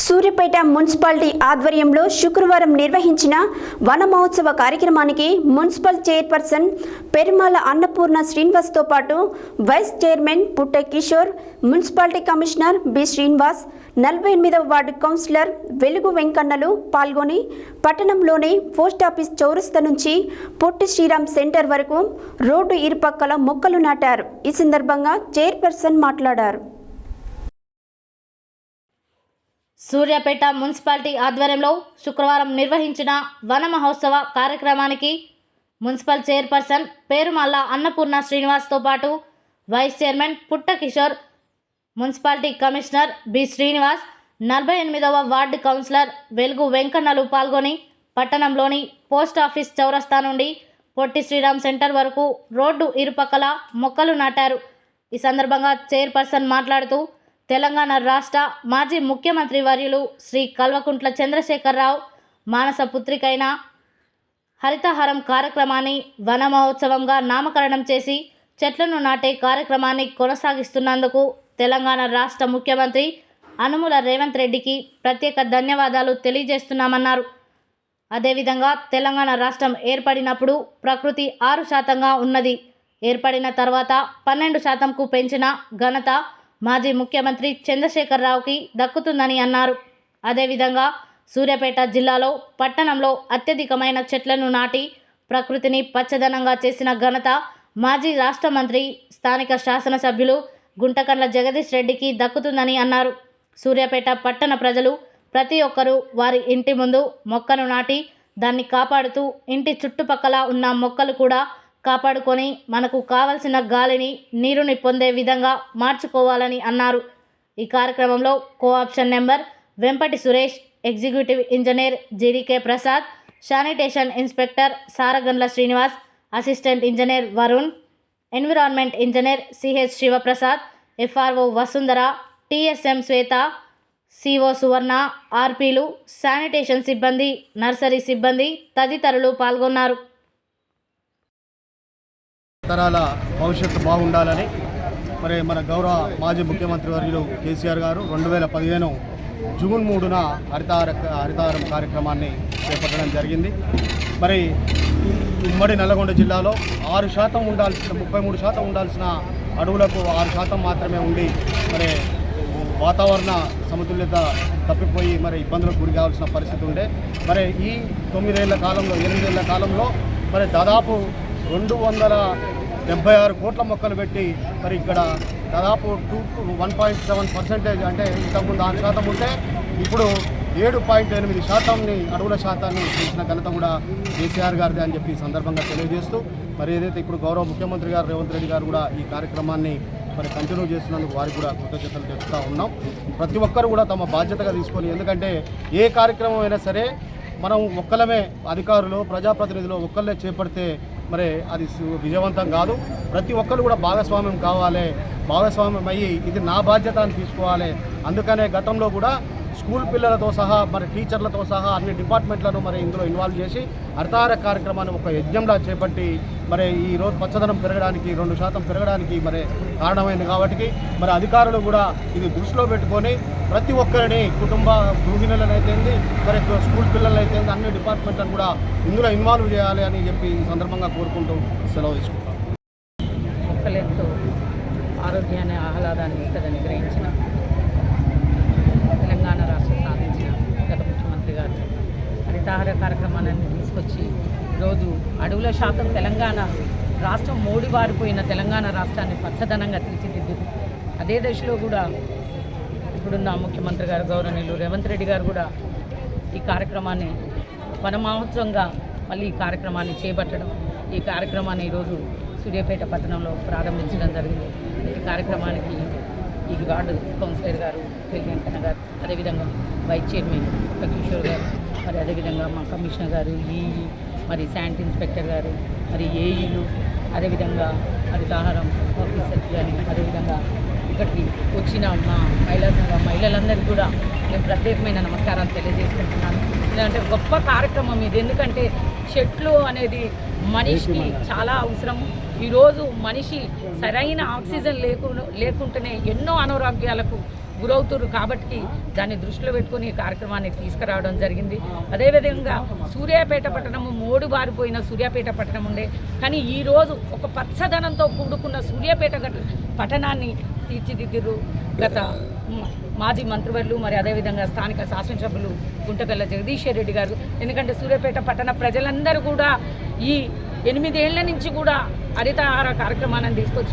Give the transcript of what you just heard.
Suryapet municipality ఆధ్వర్యంలో శుక్రవారం నిర్వహించిన వన మహోత్సవ కార్యక్రమానికి మున్సిపల్ చైర్పర్సన్ పెరుమాల అన్నపూర్ణ శ్రీనివాస్తో పాటు vice chairman Putta Kishore municipality commissioner B Srinivas నలభై ఎనిమిదవ వార్డు కౌన్సిలర్ వెలుగు వెంకన్నలు పాల్గొని పట్టణంలోని పోస్టాఫీస్ చౌరస్తా నుంచి పొట్టి శ్రీరామ్ సెంటర్ వరకు రోడ్డు ఇరుపక్కల మొక్కలు నాటారు. ఈ సందర్భంగా చైర్పర్సన్ మాట్లాడారు. సూర్యాపేట మున్సిపాలిటీ ఆధ్వర్యంలో శుక్రవారం నిర్వహించిన వన మహోత్సవ కార్యక్రమానికి మున్సిపల్ చైర్పర్సన్ పేరుమల్ల అన్నపూర్ణ శ్రీనివాస్తో పాటు vice chairman Putta Kishore municipality commissioner B Srinivas నలభై ఎనిమిదవ వార్డు కౌన్సిలర్ వెలుగు వెంకన్నలు పాల్గొని పట్టణంలోని పోస్ట్ ఆఫీస్ చౌరస్తా నుండి పొట్టి శ్రీరామ్ సెంటర్ వరకు రోడ్డు ఇరుపక్కల మొక్కలు నాటారు. ఈ సందర్భంగా చైర్పర్సన్ మాట్లాడుతూ తెలంగాణ రాష్ట్ర మాజీ ముఖ్యమంత్రి వర్యులు శ్రీ కల్వకుంట్ల చంద్రశేఖరరావు మానస పుత్రికైన హరితహారం కార్యక్రమాన్ని వన మహోత్సవంగా నామకరణం చేసి చెట్లను నాటే కార్యక్రమాన్ని కొనసాగిస్తున్నందుకు తెలంగాణ రాష్ట్ర ముఖ్యమంత్రి అనుముల రేవంత్ రెడ్డికి ప్రత్యేక ధన్యవాదాలు తెలియజేస్తున్నామన్నారు. అదేవిధంగా తెలంగాణ రాష్ట్రం ఏర్పడినప్పుడు ప్రకృతి ఆరు శాతంగా ఉన్నది. ఏర్పడిన తర్వాత పన్నెండు శాతంకు పెంచిన ఘనత మాజీ ముఖ్యమంత్రి చంద్రశేఖరరావుకి దక్కుతుందని అన్నారు. అదేవిధంగా సూర్యాపేట జిల్లాలో పట్టణంలో అత్యధికమైన చెట్లను నాటి ప్రకృతిని పచ్చదనంగా చేసిన ఘనత మాజీ రాష్ట్ర మంత్రి స్థానిక శాసనసభ్యులు గుంటకండ్ల జగదీష్ రెడ్డికి దక్కుతుందని అన్నారు. సూర్యాపేట పట్టణ ప్రజలు ప్రతి ఒక్కరూ వారి ఇంటి ముందు మొక్కను నాటి దాన్ని కాపాడుతూ ఇంటి చుట్టుపక్కల ఉన్న మొక్కలు కూడా కాపాడుకొని మనకు కావలసిన గాలిని నీరుని పొందే విధంగా మార్చుకోవాలని అన్నారు. ఈ కార్యక్రమంలో co-option member Vempati Suresh executive engineer GDK Prasad sanitation inspector Saragandla Srinivas assistant engineer Varun environment engineer CH Sivaprasad FRO Vasundhara TSM Swetha CO Suvarna ఆర్పీలు sanitation సిబ్బంది నర్సరీ సిబ్బంది తదితరులు పాల్గొన్నారు. తరాల భవిష్యత్తు బాగుండాలని మరి మన గౌరవ మాజీ ముఖ్యమంత్రి వర్యులు కేసీఆర్ గారు రెండు వేల పదిహేను జూన్ మూడున హరితార హరితారం కార్యక్రమాన్ని చేపట్టడం జరిగింది. మరి ఉమ్మడి నల్లగొండ జిల్లాలో ఆరు శాతం ఉండాల్సిన ముప్పై మూడు శాతం ఉండాల్సిన అడవులకు ఆరు శాతం మాత్రమే ఉండి మరి వాతావరణ సమతుల్యత తప్పిపోయి మరి ఇబ్బందులకు గురి కావాల్సిన పరిస్థితి ఉండే. మరి ఈ తొమ్మిదేళ్ళ కాలంలో ఎనిమిదేళ్ళ కాలంలో మరి దాదాపు రెండు వందల డెబ్బై ఆరు కోట్ల మొక్కలు పెట్టి మరి ఇక్కడ దాదాపు two one point seven percentage అంటే ఇంతకుముందు ఆరు శాతం ఉంటే ఇప్పుడు ఏడు పాయింట్ ఎనిమిది శాతంని అడవుల శాతాన్ని పెంచిన ఘనత కూడా కేసీఆర్ గారిది అని చెప్పి ఈ సందర్భంగా తెలియజేస్తూ మరి ఏదైతే ఇప్పుడు గౌరవ ముఖ్యమంత్రి గారు రేవంత్ రెడ్డి గారు కూడా ఈ కార్యక్రమాన్ని మరి కంటిన్యూ చేస్తున్నందుకు వారికి కూడా కృతజ్ఞతలు తెలుపుతూ ఉన్నాం. ప్రతి ఒక్కరు కూడా తమ బాధ్యతగా తీసుకొని ఎందుకంటే ఏ కార్యక్రమం అయినా సరే మనం ఒక్కలమే అధికారులు ప్రజాప్రతినిధులు ఒక్కళ్ళే చేపడితే మరి అది విజయవంతం కాదు. ప్రతి ఒక్కరు కూడా భాగస్వామ్యం కావాలి. భాగస్వామ్యం అయ్యి ఇది నా బాధ్యత అని తీసుకోవాలి. అందుకనే గతంలో కూడా స్కూల్ పిల్లలతో సహా మరి టీచర్లతో సహా అన్ని డిపార్ట్మెంట్లను మరి ఇందులో ఇన్వాల్వ్ చేసి అర్థార కార్యక్రమాన్ని ఒక యజ్ఞంలా చేపట్టి మరి ఈ రోజు పచ్చదనం పెరగడానికి రెండు శాతం పెరగడానికి మరి కారణమైంది కాబట్టి మరి అధికారులు కూడా ఇది దృష్టిలో పెట్టుకొని ప్రతి ఒక్కరిని కుటుంబ గృహిణులనైతేంది మరి స్కూల్ పిల్లలైతేంది అన్ని డిపార్ట్మెంట్లను కూడా ఇందులో ఇన్వాల్వ్ చేయాలి అని చెప్పి ఈ సందర్భంగా కోరుకుంటూ సెలవు తీసుకుంటాం మొక్కలెంతో ఆరోగ్యాన్ని ఆహ్లాదాన్ని ఇస్తుందని గ్రహించి తెలంగాణ రాష్ట్రం సాధించిన గత ముఖ్యమంత్రి గారు కార్యక్రమాలన్నీ కార్యక్రమాన్ని తీసుకొచ్చి ఈరోజు అడవుల శాతం తెలంగాణ రాష్ట్రం మోడి వారిపోయిన తెలంగాణ రాష్ట్రాన్ని పచ్చదనంగా తీర్చిదిద్దుకు అదే దశలో కూడా ఇప్పుడున్న ముఖ్యమంత్రి గారు గౌరవనీయులు రేవంత్ రెడ్డి గారు కూడా ఈ కార్యక్రమాన్ని వన మహోత్సవంగా మళ్ళీ ఈ కార్యక్రమాన్ని చేపట్టడం ఈ కార్యక్రమాన్ని ఈరోజు సూర్యాపేట పట్టణంలో ప్రారంభించడం జరిగింది. ఈ కార్యక్రమానికి ఈ వార్డు కౌన్సిలర్ గారు పెళ్ళి వెంకన్న గారు అదేవిధంగా వైస్ చైర్మన్ కిషోర్ గారు మరి అదేవిధంగా మా కమిషనర్ గారు ఈ మరి శాంట్ ఇన్స్పెక్టర్ గారు మరి ఏఈలు అదేవిధంగా హరితాహారం ఆఫీసర్ కానీ అదేవిధంగా ఇక్కడికి వచ్చిన మా మహిళా సంఘ మహిళలందరికీ కూడా నేను ప్రత్యేకమైన నమస్కారాలు తెలియజేసుకుంటున్నాను. ఎందుకంటే గొప్ప కార్యక్రమం ఇది. ఎందుకంటే చెట్లు అనేది మనిషికి చాలా అవసరం. ఈరోజు మనిషి సరైన ఆక్సిజన్ లేకుండా లేకుంటేనే ఎన్నో అనారోగ్యాలకు గురవుతున్నారు కాబట్టి దాన్ని దృష్టిలో పెట్టుకొని ఈ కార్యక్రమాన్ని తీసుకురావడం జరిగింది. అదేవిధంగా సూర్యాపేట పట్టణము మోడు బారిపోయిన సూర్యాపేట పట్టణం ఉండే. కానీ ఈరోజు ఒక పచ్చదనంతో కూడుకున్న సూర్యాపేట పట్టణాన్ని తీర్చిదిద్దిరు గత మాజీ మంత్రివర్లు మరి అదేవిధంగా స్థానిక శాసనసభ్యులు గుంటకల్ల జగదీశ్వర్ రెడ్డి గారు. ఎందుకంటే సూర్యాపేట పట్టణ ప్రజలందరూ కూడా ఈ ఎనిమిదేళ్ళ నుంచి కూడా హరితహార కార్యక్రమాన్ని తీసుకొచ్చిన